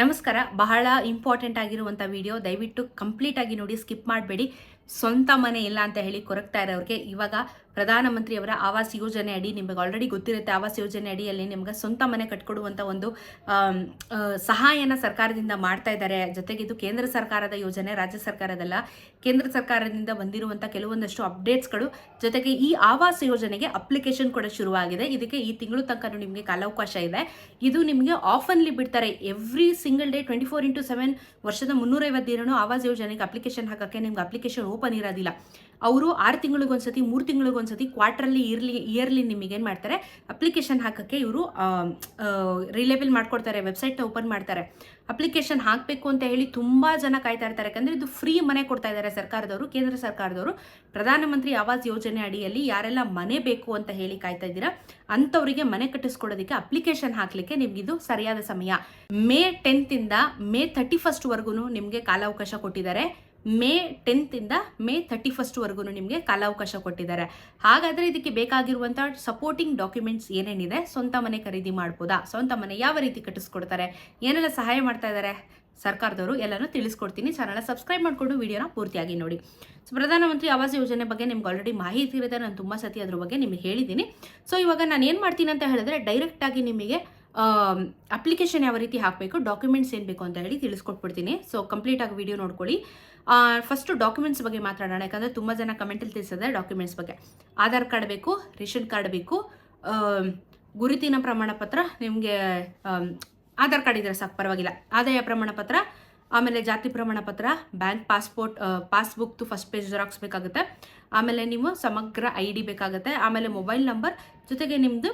ನಮಸ್ಕಾರ. ಬಹಳ ಇಂಪಾರ್ಟೆಂಟ್ ಆಗಿರುವಂಥ ವಿಡಿಯೋ ದಯವಿಟ್ಟು ಕಂಪ್ಲೀಟ್ ಆಗಿ ನೋಡಿ ಸ್ಕಿಪ್ ಮಾಡಬೇಡಿ. ಸ್ವಂತ ಮನೆ ಇಲ್ಲ ಅಂತ ಹೇಳಿ ಕೊರಗ್ತಾ ಇರೋರಿಗೆ ಇವಾಗ ಪ್ರಧಾನಮಂತ್ರಿಯವರ ಆವಾಸ್ ಯೋಜನೆ ಅಡಿ ನಿಮಗೆ ಆಲ್ರೆಡಿ ಗೊತ್ತಿರುತ್ತೆ, ಆವಾಸ್ ಯೋಜನೆ ಅಡಿಯಲ್ಲಿ ನಿಮ್ಗೆ ಸ್ವಂತ ಮನೆ ಕಟ್ಕೊಡುವಂಥ ಒಂದು ಸಹಾಯನ ಸರ್ಕಾರದಿಂದ ಮಾಡ್ತಾ ಇದ್ದಾರೆ. ಜೊತೆಗೆ ಇದು ಕೇಂದ್ರ ಸರ್ಕಾರದ ಯೋಜನೆ, ರಾಜ್ಯ ಸರ್ಕಾರದಲ್ಲ, ಕೇಂದ್ರ ಸರ್ಕಾರದಿಂದ ಬಂದಿರುವಂಥ ಕೆಲವೊಂದಷ್ಟು ಅಪ್ಡೇಟ್ಸ್ಗಳು ಜೊತೆಗೆ ಈ ಆವಾಸ್ ಯೋಜನೆಗೆ ಅಪ್ಲಿಕೇಶನ್ ಕೂಡ ಶುರುವಾಗಿದೆ. ಇದಕ್ಕೆ ಈ ತಿಂಗಳು ತನಕ ನಿಮಗೆ ಕಾಲಾವಕಾಶ ಇದೆ. ಇದು ನಿಮಗೆ ಆಫನ್ಲಿ ಬಿಡ್ತಾರೆ. Every single day twenty four into seven ವರ್ಷದ ಮುನ್ನೂರೈವತ್ತು ಆವಾಸ್ ಯೋಜನೆಗೆ ಅಪ್ಲಿಕೇಶನ್ ಹಾಕೋಕ್ಕೆ ನಿಮ್ಗೆ ಅಪ್ಲಿಕೇಶನ್ ಓಪನ್ ಇರೋದಿಲ್ಲ ಅವರು ಆರು ತಿಂಗಳಿಗೊಂದ್ಸತಿ ಮೂರು ತಿಂಗಳಿಗೊಂದ್ಸತಿ ಕ್ವಾರ್ಟರ್ಲಿ ಇಯರ್ಲಿ ಇಯರ್ಲಿ ನಿಮಗೇನು ಮಾಡ್ತಾರೆ? ಅಪ್ಲಿಕೇಶನ್ ಹಾಕೋಕ್ಕೆ ಇವರು ರಿಲೇಬಲ್ ಮಾಡ್ಕೊಡ್ತಾರೆ ವೆಬ್ಸೈಟ್ನ ಓಪನ್ ಮಾಡ್ತಾರೆ. ಅಪ್ಲಿಕೇಶನ್ ಹಾಕಬೇಕು ಅಂತ ಹೇಳಿ ತುಂಬ ಜನ ಕಾಯ್ತಾ ಇರ್ತಾರೆ. ಯಾಕಂದರೆ ಇದು ಫ್ರೀ ಮನೆ ಕೊಡ್ತಾ ಇದ್ದಾರೆ ಸರ್ಕಾರದವರು, ಕೇಂದ್ರ ಸರ್ಕಾರದವರು. ಪ್ರಧಾನಮಂತ್ರಿ ಆವಾಸ್ ಯೋಜನೆ ಅಡಿಯಲ್ಲಿ ಯಾರೆಲ್ಲ ಮನೆ ಬೇಕು ಅಂತ ಹೇಳಿ ಕಾಯ್ತಾ ಇದ್ದೀರಾ, ಅಂಥವರಿಗೆ ಮನೆ ಕಟ್ಟಿಸ್ಕೊಡೋದಕ್ಕೆ ಅಪ್ಲಿಕೇಶನ್ ಹಾಕಲಿಕ್ಕೆ ನಿಮಗಿದು ಸರಿಯಾದ ಸಮಯ. ಮೇ ಟೆಂತಿಂದ ಮೇ ತರ್ಟಿ ಫಸ್ಟ್ವರೆಗೂ ನಿಮಗೆ ಕಾಲಾವಕಾಶ ಕೊಟ್ಟಿದ್ದಾರೆ. ಮೇ ಟೆಂತಿಂದ ಮೇ ತರ್ಟಿ ಫಸ್ಟ್ವರೆಗೂ ನಿಮಗೆ ಕಾಲಾವಕಾಶ ಕೊಟ್ಟಿದ್ದಾರೆ. ಹಾಗಾದರೆ ಇದಕ್ಕೆ ಬೇಕಾಗಿರುವಂಥ ಸಪೋರ್ಟಿಂಗ್ ಡಾಕ್ಯುಮೆಂಟ್ಸ್ ಏನೇನಿದೆ ಸ್ವಂತ ಮನೆ ಖರೀದಿ ಮಾಡ್ಬೋದಾ? ಸ್ವಂತ ಮನೆ ಯಾವ ರೀತಿ ಕಟ್ಟಿಸ್ಕೊಡ್ತಾರೆ? ಏನೆಲ್ಲ ಸಹಾಯ ಮಾಡ್ತಾ ಇದ್ದಾರೆ ಸರ್ಕಾರದವರು ಎಲ್ಲನೂ ತಿಳಿಸ್ಕೊಡ್ತೀನಿ. ಚಾನಲ್ ಸಬ್ಸ್ಕ್ರೈಬ್ ಮಾಡಿಕೊಂಡು ವಿಡಿಯೋನ ಪೂರ್ತಿಯಾಗಿ ನೋಡಿ. ಸೊ ಪ್ರಧಾನಮಂತ್ರಿ ಆವಾಸ್ ಯೋಜನೆ ಬಗ್ಗೆ ನಿಮ್ಗೆ ಆಲ್ರೆಡಿ ಮಾಹಿತಿ ಇರುತ್ತೆ. ನಾನು ತುಂಬ ಸತಿ ಅದ್ರ ಬಗ್ಗೆ ನಿಮಗೆ ಹೇಳಿದ್ದೀನಿ ಸೊ, ಇವಾಗ ನಾನು ಏನು ಮಾಡ್ತೀನಿ ಅಂತ ಹೇಳಿದ್ರೆ ಡೈರೆಕ್ಟಾಗಿ ನಿಮಗೆ ಅಪ್ಲಿಕೇಶನ್ ಯಾವ ರೀತಿ ಹಾಕಬೇಕು ಡಾಕ್ಯುಮೆಂಟ್ಸ್ ಏನು ಬೇಕು ಅಂತ ಹೇಳಿ ತಿಳಿಸ್ಕೊಟ್ಬಿಡ್ತೀನಿ. ಸೊ ಕಂಪ್ಲೀಟಾಗಿ ವಿಡಿಯೋ ನೋಡ್ಕೊಳ್ಳಿ. ಫಸ್ಟು ಡಾಕ್ಯುಮೆಂಟ್ಸ್ ಬಗ್ಗೆ ಮಾತಾಡೋಣ. ಯಾಕಂದರೆ ತುಂಬ ಜನ ಕಮೆಂಟಲ್ಲಿ ತಿಳಿಸಿದೆ ಡಾಕ್ಯುಮೆಂಟ್ಸ್ ಬಗ್ಗೆ. ಆಧಾರ್ ಕಾರ್ಡ್ ಬೇಕು, ರೇಷನ್ ಕಾರ್ಡ್ ಬೇಕು. ಗುರುತಿನ ಪ್ರಮಾಣ ಪತ್ರ ನಿಮಗೆ ಆಧಾರ್ ಕಾರ್ಡ್ ಇದ್ರೆ ಸಾಕು, ಪರವಾಗಿಲ್ಲ. ಆದಾಯ ಪ್ರಮಾಣ ಪತ್ರ ಆಮೇಲೆ ಜಾತಿ ಪ್ರಮಾಣ ಪತ್ರ ಬ್ಯಾಂಕ್ ಪಾಸ್ಪೋರ್ಟ್ ಪಾಸ್ಬುಕ್ದು ಫಸ್ಟ್ ಪೇಜ್ ಜೆರಾಕ್ಸ್ ಬೇಕಾಗುತ್ತೆ. ಆಮೇಲೆ ನೀವು ಸಮಗ್ರ ಐ ಡಿ ಬೇಕಾಗುತ್ತೆ. ಆಮೇಲೆ ಮೊಬೈಲ್ ನಂಬರ್ ಜೊತೆಗೆ ನಿಮ್ಮದು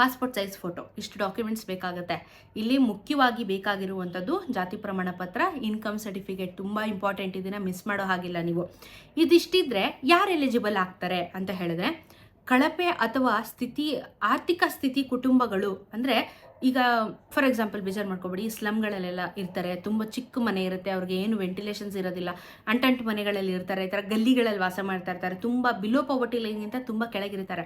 ಪಾಸ್ಪೋರ್ಟ್ ಸೈಜ್ ಫೋಟೋ ಇಷ್ಟು ಡಾಕ್ಯುಮೆಂಟ್ಸ್ ಬೇಕಾಗುತ್ತೆ. ಇಲ್ಲಿ ಮುಖ್ಯವಾಗಿ ಬೇಕಾಗಿರುವಂಥದ್ದು ಜಾತಿ ಪ್ರಮಾಣ ಪತ್ರ ಇನ್ಕಮ್ ಸರ್ಟಿಫಿಕೇಟ್ ತುಂಬ ಇಂಪಾರ್ಟೆಂಟ್ ಇದನ್ನು ಮಿಸ್ ಮಾಡೋ ಹಾಗಿಲ್ಲ ನೀವು. ಇದಿಷ್ಟಿದ್ರೆ ಯಾರು ಎಲಿಜಿಬಲ್ ಆಗ್ತಾರೆ ಅಂತ ಹೇಳಿದ್ರೆ, ಕಳಪೆ ಅಥವಾ ಸ್ಥಿತಿ, ಆರ್ಥಿಕ ಸ್ಥಿತಿ ಕುಟುಂಬಗಳು, ಅಂದರೆ ಈಗ ಫಾರ್ ಎಕ್ಸಾಂಪಲ್ ಬೇಜಾರು ಮಾಡ್ಕೊಬೇಡಿ. ಸ್ಲಮ್ಗಳಲ್ಲೆಲ್ಲ ಇರ್ತಾರೆ. ತುಂಬ ಚಿಕ್ಕ ಮನೆ ಇರುತ್ತೆ. ಅವ್ರಿಗೆ ಏನು ವೆಂಟಿಲೇಷನ್ಸ್ ಇರೋದಿಲ್ಲ. ಅಂಟಂಟು ಮನೆಗಳಲ್ಲಿ ಇರ್ತಾರೆ. ಈ ಥರ ಗಲ್ಲಿಗಳಲ್ಲಿ ವಾಸ ಮಾಡ್ತಾ ಇರ್ತಾರೆ. ತುಂಬ ಬಿಲೋ ಪವರ್ಟಿ ಲೈನ್ಗಿಂತ ತುಂಬ ಕೆಳಗಿರ್ತಾರೆ.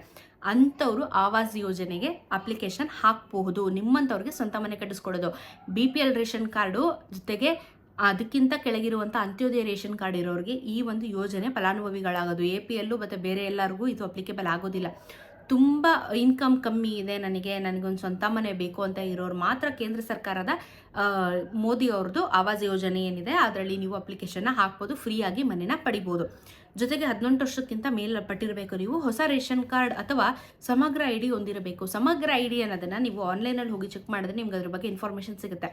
ಅಂಥವರು ಆವಾಸ್ ಯೋಜನೆಗೆ ಅಪ್ಲಿಕೇಶನ್ ಹಾಕಬಹುದು. ನಿಮ್ಮಂಥವ್ರಿಗೆ ಸ್ವಂತ ಮನೆ ಕಟ್ಟಿಸ್ಕೊಡೋದು. B P L ration card ಜೊತೆಗೆ ಅದಕ್ಕಿಂತ ಕೆಳಗಿರುವಂಥ ಅಂತ್ಯೋದಯ ರೇಷನ್ ಕಾರ್ಡ್ ಇರೋರಿಗೆ ಈ ಒಂದು ಯೋಜನೆ ಫಲಾನುಭವಿಗಳಾಗೋದು. ಎ ಪಿ ಎಲ್ಲು ಮತ್ತು ಬೇರೆ ಎಲ್ಲರಿಗೂ ಇದು ಅಪ್ಲಿಕೇಬಲ್ ಆಗೋದಿಲ್ಲ. ತುಂಬ ಇನ್ಕಮ್ ಕಮ್ಮಿ ಇದೆ, ನನಗೆ, ನನಗೊಂದು ಸ್ವಂತ ಮನೆ ಬೇಕು ಅಂತ ಇರೋರು ಮಾತ್ರ ಕೇಂದ್ರ ಸರ್ಕಾರದ ಮೋದಿ ಅವ್ರದ್ದು ಆವಾಸ್ ಯೋಜನೆ ಏನಿದೆ, ಅದರಲ್ಲಿ ನೀವು ಅಪ್ಲಿಕೇಶನ್ನ ಹಾಕ್ಬೋದು ಫ್ರೀಯಾಗಿ ಮನೆನ ಪಡಿಬೋದು. ಜೊತೆಗೆ ಹದಿನೆಂಟು ವರ್ಷಕ್ಕಿಂತ ಮೇಲ್ಪಟ್ಟಿರಬೇಕು ನೀವು, ಹೊಸ ರೇಷನ್ ಕಾರ್ಡ್ ಅಥವಾ ಸಮಗ್ರ ಐ ಡಿ ಹೊಂದಿರಬೇಕು. ಸಮಗ್ರ ಐ ಡಿ ಅನ್ನೋದನ್ನು ನೀವು ಆನ್ಲೈನಲ್ಲಿ ಹೋಗಿ ಚೆಕ್ ಮಾಡಿದ್ರೆ ನಿಮ್ಗೆ ಅದ್ರ ಬಗ್ಗೆ ಇನ್ಫಾರ್ಮೇಷನ್ ಸಿಗುತ್ತೆ.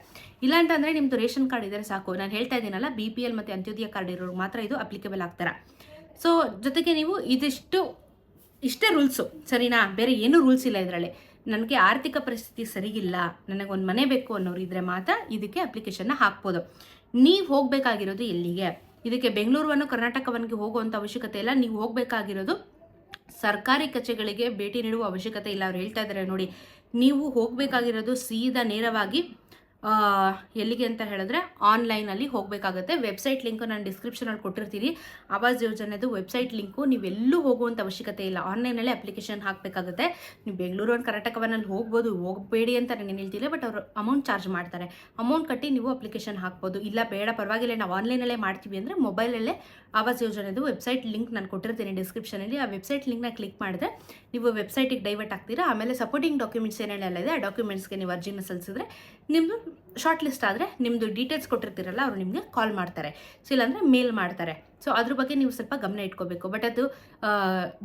ಇಲ್ಲ ಅಂತಂದರೆ ನಿಮ್ಮದು ರೇಷನ್ ಕಾರ್ಡ್ ಇದ್ದರೆ ಸಾಕು. ನಾನು ಹೇಳ್ತಾ ಇದ್ದೀನಲ್ಲ ಬಿ ಪಿ ಎಲ್ ಮತ್ತು ಅಂತ್ಯೋದಯ ಕಾರ್ಡ್ ಇರೋರು ಮಾತ್ರ ಇದು ಅಪ್ಲಿಕೇಬಲ್ ಆಗ್ತಾರೆ. ಸೊ ಜೊತೆಗೆ ನೀವು ಇದಿಷ್ಟು ಇಷ್ಟೇ ರೂಲ್ಸು. ಸರಿನಾ? ಬೇರೆ ಏನೂ ರೂಲ್ಸ್ ಇಲ್ಲ ಇದರಲ್ಲಿ. ನನಗೆ ಆರ್ಥಿಕ ಪರಿಸ್ಥಿತಿ ಸರಿಗಿಲ್ಲ. ಒಂದು ಮನೆ ಬೇಕು ಅನ್ನೋರು ಇದ್ರೆ ಮಾತ್ರ ಇದಕ್ಕೆ ಅಪ್ಲಿಕೇಶನ್ನ ಹಾಕ್ಬೋದು. ನೀವು ಹೋಗಬೇಕಾಗಿರೋದು ಎಲ್ಲಿಗೆ? ಇದಕ್ಕೆ ಬೆಂಗಳೂರನ್ನು ಕರ್ನಾಟಕವನ್ಗೆ ಹೋಗುವಂಥ ಅವಶ್ಯಕತೆ ಇಲ್ಲ. ನೀವು ಹೋಗಬೇಕಾಗಿರೋದು ಸರ್ಕಾರಿ ಕಚೇರಿಗಳಿಗೆ ಭೇಟಿ ನೀಡುವ ಅವಶ್ಯಕತೆ ಇಲ್ಲ. ಅವ್ರು ಹೇಳ್ತಾ ಇದ್ದಾರೆ ನೋಡಿ. ನೀವು ಹೋಗಬೇಕಾಗಿರೋದು ಸೀದಾ ನೇರವಾಗಿ ಎಲ್ಲಿಗೆ ಅಂತ ಹೇಳಿದ್ರೆ ಆನ್ಲೈನಲ್ಲಿ ಹೋಗಬೇಕಾಗುತ್ತೆ. ವೆಬ್ಸೈಟ್ ಲಿಂಕು ನಾನು ಡಿಸ್ಕ್ರಿಪ್ಷನಲ್ಲಿ ಕೊಟ್ಟಿರ್ತೀನಿ. ಆವಾಸ್ ಯೋಜನೆದು ವೆಬ್ಸೈಟ್ ಲಿಂಕು ನೀವೆಲ್ಲೂ ಹೋಗುವಂಥ ಅವಶ್ಯಕತೆ ಇಲ್ಲ. ಆನ್ಲೈನಲ್ಲೇ ಅಪ್ಲಿಕೇಶನ್ ಹಾಕಬೇಕಾಗುತ್ತೆ. ನೀವು ಬೆಂಗಳೂರು ಒಂದು ಕರ್ನಾಟಕವನ್ನಲ್ಲಿ ಹೋಗ್ಬೋದು, ಹೋಗಬೇಡಿ ಅಂತ ನನಗೆ ಹೇಳ್ತಿಲ್ಲ ಬಟ್ ಅವರು ಅಮೌಂಟ್ ಚಾರ್ಜ್ ಮಾಡ್ತಾರೆ. ಅಮೌಂಟ್ ಕಟ್ಟಿ ನೀವು ಅಪ್ಲಿಕೇಶನ್ ಹಾಕ್ಬೋದು. ಇಲ್ಲ, ಬೇಡ, ಪರವಾಗಿಲ್ಲ, ನಾವು ಆನ್ಲೈನಲ್ಲೇ ಮಾಡ್ತೀವಿ ಅಂದರೆ ಮೊಬೈಲಲ್ಲೇ ಆವಾಸ್ ಯೋಜನೆದು ವೆಬ್ಸೈಟ್ ಲಿಂಕ್ ನಾನು ಕೊಟ್ಟಿರ್ತೀನಿ ಡಿಸ್ಕ್ರಿಪ್ಷನಲ್ಲಿ ಆ ವೆಬ್ಸೈಟ್ ಲಿಂಕ್ನ ಕ್ಲಿಕ್ ಮಾಡಿದ್ರೆ ನೀವು ವೆಬ್ಸೈಟಿಗೆ ಡೈವರ್ಟ್ ಆಗ್ತೀರಾ. ಆಮೇಲೆ ಸಪೋರ್ಟಿಂಗ್ ಡಾಕ್ಯುಮೆಂಟ್ಸ್ ಏನೇನೆಲ್ಲ ಇದೆ, ಆ ಡಾಕ್ಯುಮೆಂಟ್ಸ್ಗೆ ನೀವು ಅರ್ಜಿನ ಸಲ್ಲಿಸಿದ್ರೆ ನಿಮ್ಮದು ಶಾರ್ಟ್ ಲಿಸ್ಟ್ ಆದರೆ ನಿಮ್ಮದು ಡೀಟೇಲ್ಸ್ ಕೊಟ್ಟಿರ್ತೀರಲ್ಲ, ಅವರು ನಿಮಗೆ ಕಾಲ್ ಮಾಡ್ತಾರೆ. ಸೊ ಇಲ್ಲಾಂದರೆ ಮೇಲ್ ಮಾಡ್ತಾರೆ. ಸೊ ಅದ್ರ ಬಗ್ಗೆ ನೀವು ಸ್ವಲ್ಪ ಗಮನ ಇಟ್ಕೋಬೇಕು. ಬಟ್ ಅದು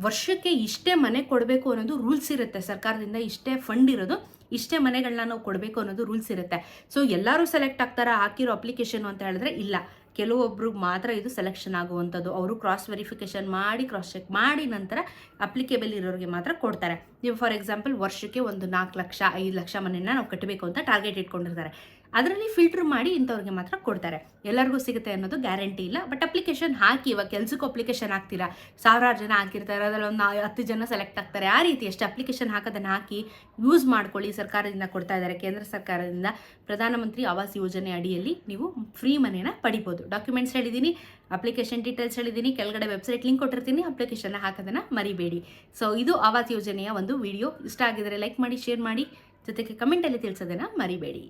ವರ್ಷಕ್ಕೆ ಇಷ್ಟೇ ಮನೆ ಕೊಡಬೇಕು ಅನ್ನೋದು ರೂಲ್ಸ್ ಇರುತ್ತೆ. ಸರ್ಕಾರದಿಂದ ಇಷ್ಟೇ ಫಂಡ್ ಇರೋದು, ಇಷ್ಟೇ ಮನೆಗಳನ್ನ ನಾವು ಕೊಡಬೇಕು ಅನ್ನೋದು ರೂಲ್ಸ್ ಇರುತ್ತೆ. ಸೊ ಎಲ್ಲರೂ ಸೆಲೆಕ್ಟ್ ಆಗ್ತಾರಾ, ಹಾಕಿರೋ ಅಪ್ಲಿಕೇಶನ್ ಅಂತ ಹೇಳಿದ್ರೆ ಇಲ್ಲ. ಕೆಲವೊಬ್ರು ಮಾತ್ರ ಇದು ಸೆಲೆಕ್ಷನ್ ಆಗುವಂಥದ್ದು. ಅವರು ಕ್ರಾಸ್ ವೆರಿಫಿಕೇಶನ್ ಮಾಡಿ ಕ್ರಾಸ್ ಚೆಕ್ ಮಾಡಿ ನಂತರ ಅಪ್ಲಿಕೇಬಲ್ ಇರೋರಿಗೆ ಮಾತ್ರ ಕೊಡ್ತಾರೆ. ನೀವು ಫಾರ್ ಎಕ್ಸಾಂಪಲ್ ವರ್ಷಕ್ಕೆ ಒಂದು ನಾಲ್ಕು ಲಕ್ಷ, ಐದು ಲಕ್ಷ ಮನೆಯನ್ನು ನಾವು ಕಟ್ಟಬೇಕು ಅಂತ ಟಾರ್ಗೆಟ್ ಇಟ್ಕೊಂಡಿರ್ತಾರೆ. ಅದರಲ್ಲಿ ಫಿಲ್ಟರ್ ಮಾಡಿ ಇಂಥವ್ರಿಗೆ ಮಾತ್ರ ಕೊಡ್ತಾರೆ. ಎಲ್ಲರಿಗೂ ಸಿಗುತ್ತೆ ಅನ್ನೋದು ಗ್ಯಾರಂಟಿ ಇಲ್ಲ. ಬಟ್ ಅಪ್ಲಿಕೇಶನ್ ಹಾಕಿ, ಇವಾಗ ಕೆಲಸಕ್ಕೂ ಅಪ್ಲಿಕೇಶನ್ ಹಾಕ್ತೀರಾ? ಸಾವಿರಾರು ಜನ ಹಾಕಿರ್ತಾರೆ, ಅದರಲ್ಲಿ ಒಂದು ಹತ್ತು ಜನ ಸೆಲೆಕ್ಟ್ ಆಗ್ತಾರೆ. ಆ ರೀತಿ ಎಷ್ಟು ಅಪ್ಲಿಕೇಶನ್ ಹಾಕೋದನ್ನು ಹಾಕಿ ಯೂಸ್ ಮಾಡ್ಕೊಳ್ಳಿ ಸರ್ಕಾರದಿಂದ ಕೊಡ್ತಾ ಇದ್ದಾರೆ, ಕೇಂದ್ರ ಸರ್ಕಾರದಿಂದ. ಪ್ರಧಾನಮಂತ್ರಿ ಆವಾಸ್ ಯೋಜನೆ ಅಡಿಯಲ್ಲಿ ನೀವು ಫ್ರೀ ಮನೆಯನ್ನು ಪಡಿಬೋದು. ಡಾಕ್ಯುಮೆಂಟ್ಸ್ ಹೇಳಿದ್ದೀನಿ ಅಪ್ಲಿಕೇಶನ್ ಡೀಟೇಲ್ಸ್ ಹೇಳಿದ್ದೀನಿ ಕೆಳಗಡೆ ವೆಬ್ಸೈಟ್ ಲಿಂಕ್ ಕೊಟ್ಟಿರ್ತೀನಿ ಅಪ್ಲಿಕೇಶನ್ ಹಾಕೋದನ್ನು ಮರಿಬೇಡಿ. ಸೊ ಇದು ಆವಾಸ್ ಯೋಜನೆಯ ಒಂದು ವಿಡಿಯೋ ಇಷ್ಟ ಆಗಿದರೆ ಲೈಕ್ ಮಾಡಿ ಶೇರ್ ಮಾಡಿ. ಜೊತೆಗೆ ಕಮೆಂಟಲ್ಲಿ ತಿಳಿಸೋದನ್ನು ಮರಿಬೇಡಿ.